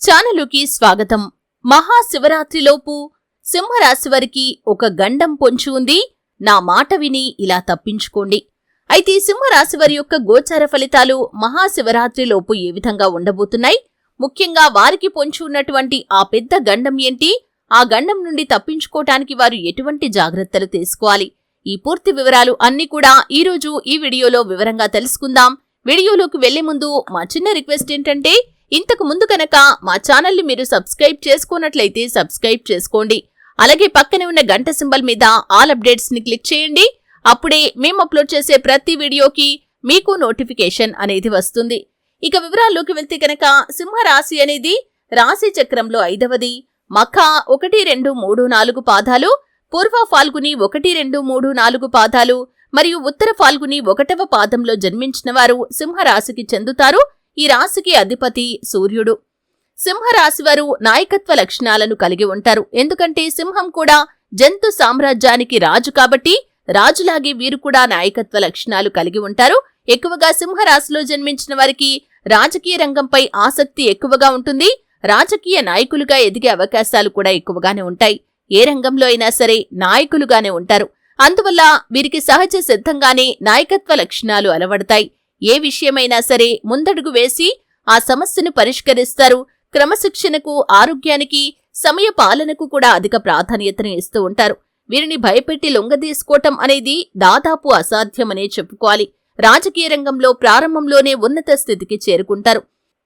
ఛానలుకి స్వాగతం. మహాశివరాత్రిలోపు సింహరాశివారికి ఒక గండం పొంచి ఉంది. నా మాట విని ఇలా తప్పించుకోండి. అయితే సింహరాశివారి యొక్క గోచార ఫలితాలు మహాశివరాత్రిలోపు ఏ విధంగా ఉండబోతున్నాయి? ముఖ్యంగా వారికి పొంచి ఉన్నటువంటి ఆ పెద్ద గండం ఏంటి? ఆ గండం నుండి తప్పించుకోవటానికి వారు ఎటువంటి జాగ్రత్తలు తీసుకోవాలి? ఈ పూర్తి వివరాలు అన్ని కూడా ఈ రోజు ఈ వీడియోలో వివరంగా తెలుసుకుందాం. వీడియోలోకి వెళ్ళే ముందు మా చిన్న రిక్వెస్ట్ ఏంటంటే ఇంతకు ముందు కనుక మా ఛానల్ని మీరు సబ్స్క్రైబ్ చేసుకున్నట్లయితే సబ్స్క్రైబ్ చేసుకోండి. అలాగే పక్కనే ఉన్న గంట సింబల్ మీద ఆల్ అప్డేట్స్ని క్లిక్ చేయండి. అప్పుడే మేము అప్లోడ్ చేసే ప్రతి వీడియోకి మీకు నోటిఫికేషన్ అనేది వస్తుంది. ఇక వివరాల్లోకి వెళ్తే కనుక సింహరాశి అనేది రాశి చక్రంలో ఐదవది. మఖ ఒకటి రెండు మూడు నాలుగు పాదాలు పూర్వ ఫాల్గుని ఒకటి రెండు మూడు నాలుగు పాదాలు మరియు ఉత్తర ఫాల్గుని ఒకటవ పాదంలో జన్మించిన వారు సింహరాశికి చెందుతారు. ఈ రాశికి అధిపతి సూర్యుడు. సింహరాశి వారు నాయకత్వ లక్షణాలను కలిగి ఉంటారు. ఎందుకంటే సింహం కూడా జంతు సామ్రాజ్యానికి రాజు కాబట్టి రాజులాగే వీరు కూడా నాయకత్వ లక్షణాలు కలిగి ఉంటారు. ఎక్కువగా సింహరాశిలో జన్మించిన వారికి రాజకీయ రంగంపై ఆసక్తి ఎక్కువగా ఉంటుంది. రాజకీయ నాయకులుగా ఎదిగే అవకాశాలు కూడా ఎక్కువగానే ఉంటాయి. ఏ రంగంలో అయినా సరే నాయకులుగానే ఉంటారు. అందువల్ల వీరికి సహజ సిద్ధంగానే నాయకత్వ లక్షణాలు అలవడతాయి. ఏ విషయమైనా సరే ముందడుగు వేసి ఆ సమస్యను పరిష్కరిస్తారు. క్రమశిక్షణకు ఆరోగ్యానికి సమయ పాలనకు కూడా అధిక ప్రాధాన్యతను ఇస్తూ ఉంటారు. వీరిని భయపెట్టి లొంగదీసుకోవటం అనేది దాదాపు అసాధ్యమనే చెప్పుకోవాలి. రాజకీయ రంగంలో ప్రారంభంలోనే ఉన్నత స్థితికి చేరుకుంటారు.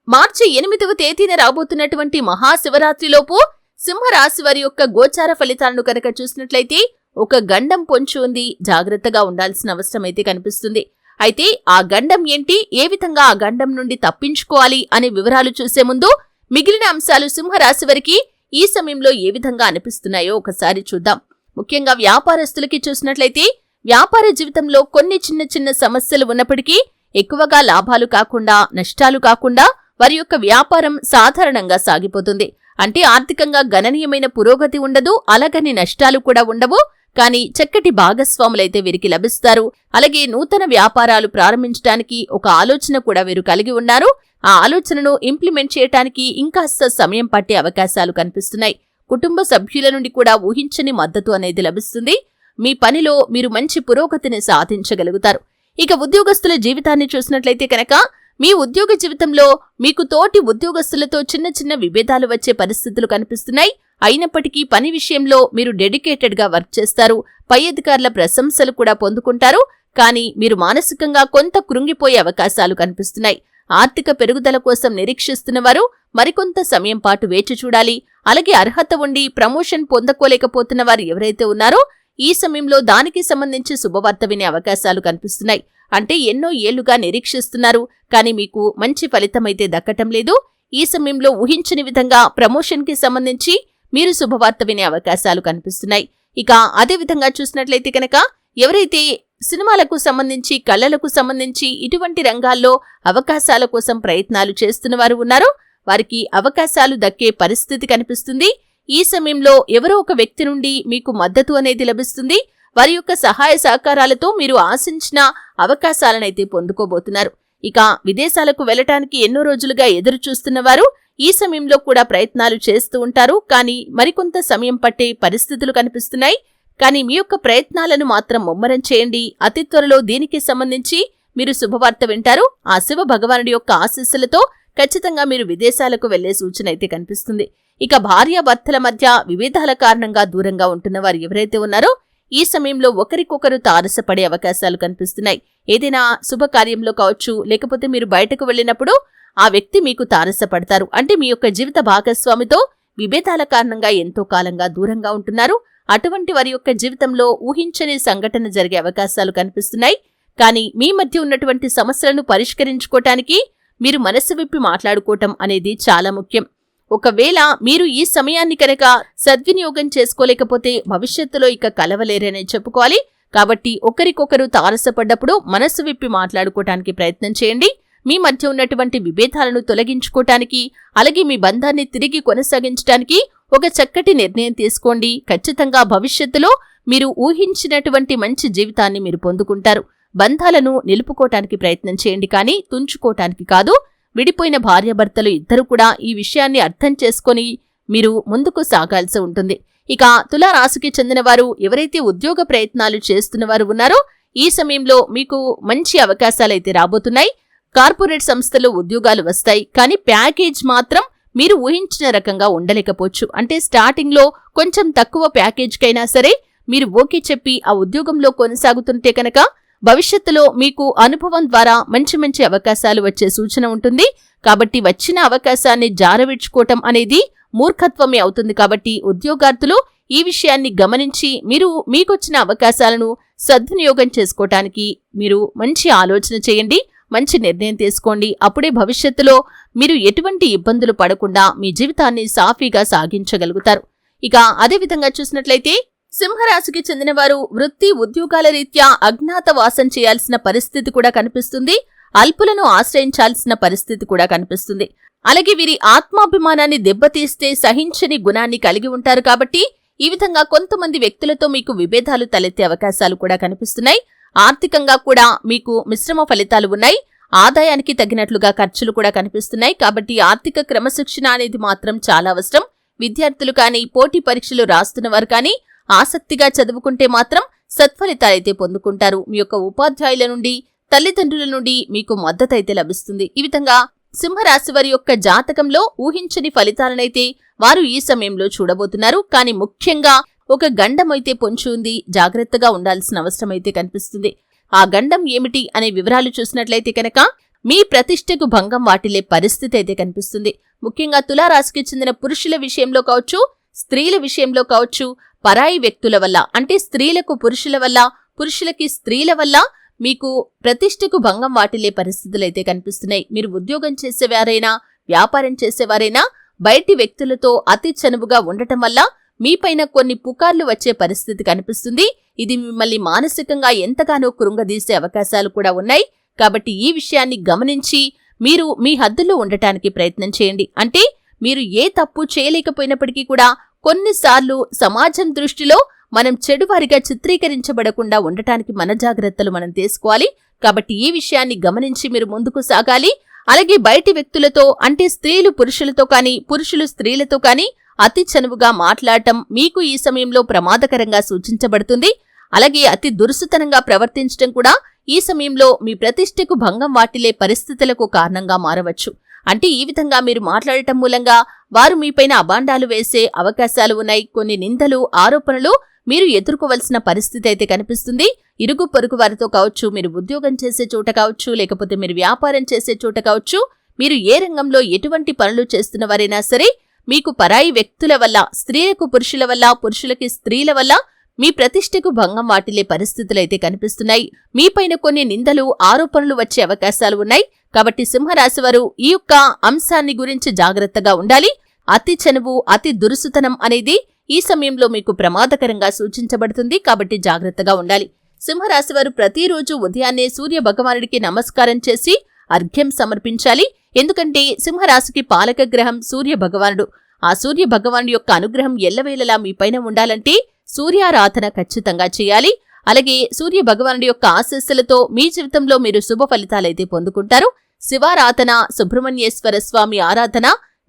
మార్చి ఎనిమిదవ తేదీన రాబోతున్నటువంటి మహాశివరాత్రిలోపు సింహరాశి వారి యొక్క గోచార ఫలితాలను కనుక చూసినట్లయితే ఒక గండం పొంచి ఉంది. జాగ్రత్తగా ఉండాల్సిన అవసరమైతే కనిపిస్తుంది. అయితే ఆ గండం ఏంటి? ఏ విధంగా ఆ గండం నుండి తప్పించుకోవాలి అనే వివరాలు చూసే ముందు మిగిలిన అంశాలు సింహరాశి వారికి ఈ సమయంలో ఏ విధంగా అనిపిస్తున్నాయో ఒకసారి చూద్దాం. ముఖ్యంగా వ్యాపారస్తులకి చూసినట్లయితే వ్యాపార జీవితంలో కొన్ని చిన్న చిన్న సమస్యలు ఉన్నప్పటికీ ఎక్కువగా లాభాలు కాకుండా నష్టాలు కాకుండా వారి యొక్క వ్యాపారం సాధారణంగా సాగిపోతుంది. అంటే ఆర్థికంగా గణనీయమైన పురోగతి ఉండదు అలాగని నష్టాలు కూడా ఉండవు. కానీ చక్కటి భాగస్వాములైతే వీరికి లభిస్తారు. అలాగే నూతన వ్యాపారాలు ప్రారంభించడానికి ఒక ఆలోచన కూడా వీరు కలిగి ఉన్నారు. ఆ ఆలోచనను ఇంప్లిమెంట్ చేయటానికి ఇంకాస్త సమయం పట్టే అవకాశాలు కనిపిస్తున్నాయి. కుటుంబ సభ్యుల నుండి కూడా ఊహించని మద్దతు అనేది లభిస్తుంది. మీ పనిలో మీరు మంచి పురోగతిని సాధించగలుగుతారు. ఇక ఉద్యోగస్తుల జీవితాన్ని చూసినట్లయితే కనుక మీ ఉద్యోగ జీవితంలో మీకు తోటి ఉద్యోగస్తులతో చిన్న చిన్న విభేదాలు వచ్చే పరిస్థితులు కనిపిస్తున్నాయి. అయినప్పటికీ పని విషయంలో మీరు డెడికేటెడ్గా వర్క్ చేస్తారు. పై అధికారుల ప్రశంసలు కూడా పొందుకుంటారు. కానీ మీరు మానసికంగా కొంత కృంగిపోయే అవకాశాలు కనిపిస్తున్నాయి. ఆర్థిక పెరుగుదల కోసం నిరీక్షిస్తున్న వారు మరికొంత సమయం పాటు వేచి చూడాలి. అలాగే అర్హత ఉండి ప్రమోషన్ పొందకోలేకపోతున్న వారు ఎవరైతే ఉన్నారో ఈ సమయంలో దానికి సంబంధించి శుభవార్త వినే అవకాశాలు కనిపిస్తున్నాయి. అంటే ఎన్నో ఏళ్ళుగా నిరీక్షిస్తున్నారు. కానీ మీకు మంచి ఫలితమైతే దక్కటం లేదు. ఈ సమయంలో ఊహించని విధంగా ప్రమోషన్కి సంబంధించి మీరు శుభవార్త వినే అవకాశాలు కనిపిస్తున్నాయి. ఇక అదే విధంగా చూసినట్లయితే కనుక ఎవరైతే సినిమాలకు సంబంధించి కళలకు సంబంధించి ఇటువంటి రంగాల్లో అవకాశాల కోసం ప్రయత్నాలు చేస్తున్న వారు ఉన్నారో వారికి అవకాశాలు దక్కే పరిస్థితి కనిపిస్తుంది. ఈ సమయంలో ఎవరో ఒక వ్యక్తి నుండి మీకు మద్దతు అనేది లభిస్తుంది. వారి యొక్క సహాయ సహకారాలతో మీరు ఆశించిన అవకాశాలనైతే పొందుకోబోతున్నారు. ఇక విదేశాలకు వెళ్ళటానికి ఎన్నో రోజులుగా ఎదురు చూస్తున్న వారు ఈ సమయంలో కూడా ప్రయత్నాలు చేస్తూ ఉంటారు. కానీ మరికొంత సమయం పట్టే పరిస్థితులు కనిపిస్తున్నాయి. కానీ మీ యొక్క ప్రయత్నాలను మాత్రం ముమ్మరం చేయండి. అతి త్వరలో దీనికి సంబంధించి మీరు శుభవార్త వింటారు. ఆ శివ భగవానుడి యొక్క ఆశీస్సులతో ఖచ్చితంగా మీరు విదేశాలకు వెళ్ళే సూచన అయితే కనిపిస్తుంది. ఇక భార్యాభర్తల మధ్య విభేదాల కారణంగా దూరంగా ఉంటున్న వారు ఎవరైతే ఉన్నారో ఈ సమయంలో ఒకరికొకరు తారసపడే అవకాశాలు కనిపిస్తున్నాయి. ఏదైనా శుభకార్యంలో కావచ్చు లేకపోతే మీరు బయటకు వెళ్ళినప్పుడు ఆ వ్యక్తి మీకు తారసపడతారు. అంటే మీ యొక్క జీవిత భాగస్వామితో విభేదాల కారణంగా ఎంతో కాలంగా దూరంగా ఉంటున్నారు. అటువంటి వారి యొక్క జీవితంలో ఊహించని సంఘటన జరిగే అవకాశాలు కనిపిస్తున్నాయి. కానీ మీ మధ్య ఉన్నటువంటి సమస్యలను పరిష్కరించుకోవటానికి మీరు మనసు విప్పి మాట్లాడుకోవటం అనేది చాలా ముఖ్యం. ఒకవేళ మీరు ఈ సమయాన్ని కనుక సద్వినియోగం చేసుకోలేకపోతే భవిష్యత్తులో ఇక కలవలేరనే చెప్పుకోవాలి. కాబట్టి ఒకరికొకరు తారసపడ్డప్పుడు మనసు విప్పి మాట్లాడుకోవటానికి ప్రయత్నం చేయండి. మీ మధ్య ఉన్నటువంటి విభేదాలను తొలగించుకోవటానికి అలాగే మీ బంధాన్ని తిరిగి కొనసాగించడానికి ఒక చక్కటి నిర్ణయం తీసుకోండి. ఖచ్చితంగా భవిష్యత్తులో మీరు ఊహించినటువంటి మంచి జీవితాన్ని మీరు పొందుకుంటారు. బంధాలను నిలుపుకోవటానికి ప్రయత్నం చేయండి కానీ తుంచుకోవటానికి కాదు. విడిపోయిన భార్యాభర్తలు ఇద్దరు కూడా ఈ విషయాన్ని అర్థం చేసుకొని మీరు ముందుకు సాగాల్సి ఉంటుంది. ఇక తులారాశికి చెందిన వారు ఎవరైతే ఉద్యోగ ప్రయత్నాలు చేస్తున్న వారు ఉన్నారో ఈ సమయంలో మీకు మంచి అవకాశాలైతే రాబోతున్నాయి. కార్పొరేట్ సంస్థలో ఉద్యోగాలు వస్తాయి కానీ ప్యాకేజ్ మాత్రం మీరు ఊహించిన రకంగా ఉండలేకపోవచ్చు. అంటే స్టార్టింగ్లో కొంచెం తక్కువ ప్యాకేజ్కైనా సరే మీరు ఓకే చెప్పి ఆ ఉద్యోగంలో కొనసాగుతుంటే కనుక భవిష్యత్తులో మీకు అనుభవం ద్వారా మంచి మంచి అవకాశాలు వచ్చే సూచన ఉంటుంది. కాబట్టి వచ్చిన అవకాశాన్ని జారవిడ్చుకోవటం అనేది మూర్ఖత్వమే అవుతుంది. కాబట్టి ఉద్యోగార్థులు ఈ విషయాన్ని గమనించి మీరు మీకొచ్చిన అవకాశాలను సద్వినియోగం చేసుకోవటానికి మీరు మంచి ఆలోచన చేయండి. మంచి నిర్ణయం తీసుకోండి. అప్పుడే భవిష్యత్తులో మీరు ఎటువంటి ఇబ్బందులు పడకుండా మీ జీవితాన్ని సాఫీగా సాగించగలుగుతారు. ఇక అదేవిధంగా చూసినట్లయితే సింహరాశికి చెందినవారు వృత్తి ఉద్యోగాల రీత్యా అజ్ఞాతవాసం చేయాల్సిన పరిస్థితి కూడా కనిపిస్తుంది. అల్పులను ఆశ్రయించాల్సిన పరిస్థితి కూడా కనిపిస్తుంది. అలాగే వీరి ఆత్మాభిమానాన్ని దెబ్బతీస్తే సహించని గుణాన్ని కలిగి ఉంటారు కాబట్టి ఈ విధంగా కొంతమంది వ్యక్తులతో మీకు విభేదాలు తలెత్తే అవకాశాలు కూడా కనిపిస్తున్నాయి. ఆర్థికంగా కూడా మీకు మిశ్రమ ఫలితాలు ఉన్నాయి. ఆదాయానికి తగినట్లుగా ఖర్చులు కూడా కనిపిస్తున్నాయి. కాబట్టి ఆర్థిక క్రమశిక్షణ అనేది మాత్రం చాలా అవసరం. విద్యార్థులు కానీ పోటీ పరీక్షలు రాస్తున్న వారు కానీ ఆసక్తిగా చదువుకుంటే మాత్రం సత్ఫలితాలైతే పొందుకుంటారు. మీ యొక్క ఉపాధ్యాయుల నుండి తల్లిదండ్రుల నుండి మీకు మద్దతు అయితే లభిస్తుంది. ఈ విధంగా సింహరాశి వారి యొక్క జాతకంలో ఊహించని ఫలితాలనైతే వారు ఈ సమయంలో చూడబోతున్నారు. కానీ ముఖ్యంగా ఒక గండమైతే అయితే పొంచి ఉంది జాగ్రత్తగా ఉండాల్సిన అవసరం అయితే కనిపిస్తుంది. ఆ గండం ఏమిటి అనే వివరాలు చూసినట్లయితే కనుక మీ ప్రతిష్టకు భంగం వాటిల్లే పరిస్థితి అయితే కనిపిస్తుంది. ముఖ్యంగా తులారాశికి చెందిన పురుషుల విషయంలో కావచ్చు స్త్రీల విషయంలో కావచ్చు పరాయి వ్యక్తుల వల్ల అంటే స్త్రీలకు పురుషుల వల్ల పురుషులకి స్త్రీల వల్ల మీకు ప్రతిష్టకు భంగం వాటిల్లే పరిస్థితులైతే కనిపిస్తున్నాయి. మీరు ఉద్యోగం చేసేవారైనా వ్యాపారం చేసేవారైనా బయటి వ్యక్తులతో అతి చనువుగా ఉండటం వల్ల మీపైన కొన్ని పుకార్లు వచ్చే పరిస్థితి కనిపిస్తుంది. ఇది మిమ్మల్ని మానసికంగా ఎంతగానో కృంగదీసే అవకాశాలు కూడా ఉన్నాయి. కాబట్టి ఈ విషయాన్ని గమనించి మీరు మీ హద్దుల్లో ఉండటానికి ప్రయత్నం చేయండి. అంటే మీరు ఏ తప్పు చేయలేకపోయినప్పటికీ కూడా కొన్నిసార్లు సమాజం దృష్టిలో మనం చెడువారిగా చిత్రీకరించబడకుండా ఉండటానికి మన జాగ్రత్తలు మనం తీసుకోవాలి. కాబట్టి ఈ విషయాన్ని గమనించి మీరు ముందుకు సాగాలి. అలాగే బయటి వ్యక్తులతో అంటే స్త్రీలు పురుషులతో కానీ పురుషులు స్త్రీలతో కానీ అతి చనువుగా మాట్లాడటం మీకు ఈ సమయంలో ప్రమాదకరంగా సూచించబడుతుంది. అలాగే అతి దురుసుతనంగా ప్రవర్తించడం కూడా ఈ సమయంలో మీ ప్రతిష్టకు భంగం వాటిల్లే పరిస్థితులకు కారణంగా మారవచ్చు. అంటే ఈ విధంగా మీరు మాట్లాడటం మూలంగా వారు మీపైన అబాండాలు వేసే అవకాశాలు ఉన్నాయి. కొన్ని నిందలు ఆరోపణలు మీరు ఎదుర్కోవలసిన పరిస్థితి అయితే కనిపిస్తుంది. ఇరుగు పొరుగు వారితో కావచ్చు మీరు ఉద్యోగం చేసే చోట కావచ్చు లేకపోతే మీరు వ్యాపారం చేసే చోట కావచ్చు మీరు ఏ రంగంలో ఎటువంటి పనులు చేస్తున్నవారైనా సరే మీకు పరాయి వ్యక్తుల వల్ల స్త్రీలకు పురుషుల వల్ల పురుషులకి స్త్రీల వల్ల మీ ప్రతిష్టకు భంగం వాటిల్లే పరిస్థితులైతే కనిపిస్తున్నాయి. మీపైన కొన్ని నిందలు ఆరోపణలు వచ్చే అవకాశాలు ఉన్నాయి. కాబట్టి సింహరాశివారు ఈ యొక్క అంశాన్ని గురించి జాగ్రత్తగా ఉండాలి. అతి చనువు అతి దురుసుతనం అనేది ఈ సమయంలో మీకు ప్రమాదకరంగా సూచించబడుతుంది. కాబట్టి జాగ్రత్తగా ఉండాలి. సింహరాశివారు ప్రతిరోజు ఉదయాన్నే సూర్య భగవానుడికి నమస్కారం చేసి అర్ఘ్యం సమర్పించాలి. ఎందుకంటే సింహరాశికి పాలక గ్రహం సూర్య భగవానుడు. ఆ సూర్య భగవానుడి యొక్క అనుగ్రహం ఎల్లవేళలా మీపైన ఉండాలంటే సూర్యారాధన ఖచ్చితంగా చేయాలి. అలాగే సూర్య భగవానుడి యొక్క ఆశస్సులతో మీ జీవితంలో మీరు శుభ ఫలితాలైతే పొందుకుంటారు. శివారాధన సుబ్రహ్మణ్యేశ్వర స్వామి ఆరాధన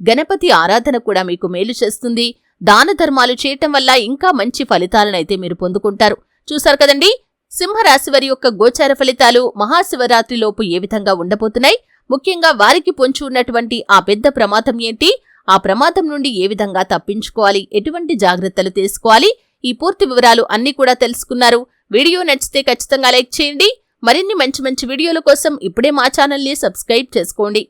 గణపతి ఆరాధన కూడా మీకు మేలు చేస్తుంది. దాన ధర్మాలు చేయటం వల్ల ఇంకా మంచి ఫలితాలనైతే మీరు పొందుకుంటారు. చూశారు కదండి? సింహరాశి వారి యొక్క గోచార ఫలితాలు మహాశివరాత్రిలోపు ఏ విధంగా ఉండబోతున్నాయి? ముఖ్యంగా వారికి పొంచి ఉన్నటువంటి ఆ పెద్ద ప్రమాదం ఏంటి? ఆ ప్రమాదం నుండి ఏ విధంగా తప్పించుకోవాలి? ఎటువంటి జాగ్రత్తలు తీసుకోవాలి? ఈ పూర్తి వివరాలు అన్ని కూడా తెలుసుకున్నారు. వీడియో నచ్చితే ఖచ్చితంగా లైక్ చేయండి. మరిన్ని మంచి మంచి వీడియోల కోసం ఇప్పుడే మా ఛానల్ని సబ్స్క్రైబ్ చేసుకోండి.